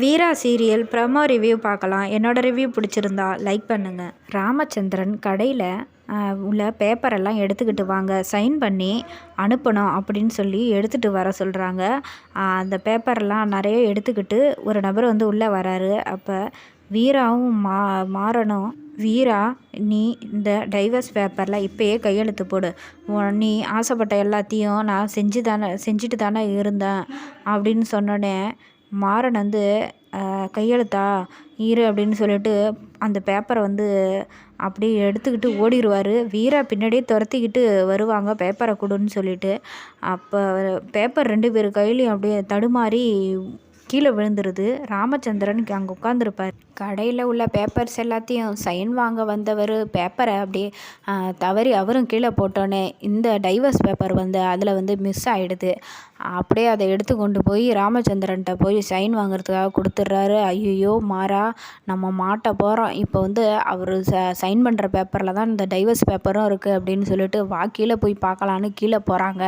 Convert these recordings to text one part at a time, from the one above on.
வீரா serial promo review பார்க்கலாம். என்னோடய review பிடிச்சிருந்தா லைக் பண்ணுங்கள் ராமச்சந்திரன் கடையில் உள்ள பேப்பரெல்லாம் எடுத்துக்கிட்டு வாங்க சைன் பண்ணி அனுப்பணும் அப்படின்னு சொல்லி எடுத்துகிட்டு வர சொல்கிறாங்க அந்த பேப்பர்லாம் நிறைய எடுத்துக்கிட்டு ஒரு நபர் வந்து உள்ளே வராரு. அப்போ வீராவும் மா மாறணும் வீரா நீ இந்த டைவர்ஸ் பேப்பரில் இப்போயே கையெழுத்து போடு. நீ ஆசைப்பட்ட எல்லாத்தையும் நான் செஞ்சு தானே செஞ்சுட்டு தானே இருந்தேன் அப்படின்னு சொன்னோடனே மாறன் வந்து கையெழுத்தா? இரு அப்படின்னு சொல்லிட்டு அந்த பேப்பரை வந்து அப்படியே எடுத்துக்கிட்டு ஓடிடுவார் வீரா பின்னாடியே துரத்திக்கிட்டு வருவாங்க பேப்பரை கொடுன்னு சொல்லிட்டு. அப்போ பேப்பர் ரெண்டு பேர் கையிலையும் அப்படியே தடுமாறி கீழே விழுந்துருது. ராமச்சந்திரன் அங்கே உட்காந்துருப்பார் கடையில் உள்ள பேப்பர்ஸ் எல்லாத்தையும் சைன் வாங்க வந்தவர் பேப்பரை அப்படியே தவறி அவரும் கீழே போட்டோன்னே இந்த டைவர்ஸ் பேப்பர் வந்து அதில் வந்து மிஸ் ஆகிடுது அப்படியே அதை எடுத்து கொண்டு போய் ராமச்சந்திரன்கிட்ட போய் சைன் வாங்குறதுக்காக கொடுத்துட்றாரு. ஐயோ மாறா நம்ம மாட்ட போகிறோம் இப்போ வந்து அவர் ச சைன் பண்ணுற பேப்பரில் தான் இந்த டைவர்ஸ் பேப்பரும் இருக்குது அப்படின்னு சொல்லிட்டு வா கீழே போய் பார்க்கலான்னு கீழே போகிறாங்க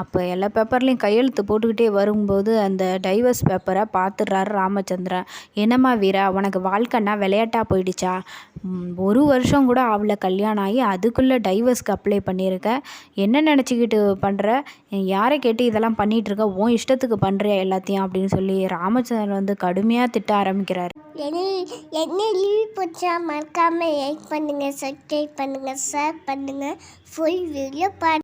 அப்போ எல்லா பேப்பர்லேயும் கையெழுத்து போட்டுக்கிட்டே வரும்போது அந்த டைவர்ஸ் பேப்பர் பார்த்துடுறாரு ராமச்சந்திரன். என்னம்மா வீரா உனக்கு வாழ்க்கைன்னா விளையாட்டாக போயிடுச்சா? ஒரு வருஷம் கூட அவளை கல்யாணம் ஆகி அதுக்குள்ளே டைவர்ஸ்க்கு அப்ளை பண்ணியிருக்க. என்ன நினச்சிக்கிட்டு பண்ணுற யாரை கேட்டு இதெல்லாம் பண்ணிகிட்ருக்க உன் இஷ்டத்துக்கு பண்ணுறியா எல்லாத்தையும் அப்படின்னு சொல்லி ராமச்சந்திரன் வந்து கடுமையாக திட்ட ஆரம்பிக்கிறார். என்ன லீவ் போச்சா? மறக்காமல் லைக் பண்ணுங்கள் சப்ஸ்கிரைப் பண்ணுங்கள் ஷேர் பண்ணுங்கள் ஃபுல் வீடியோ பாருங்கள்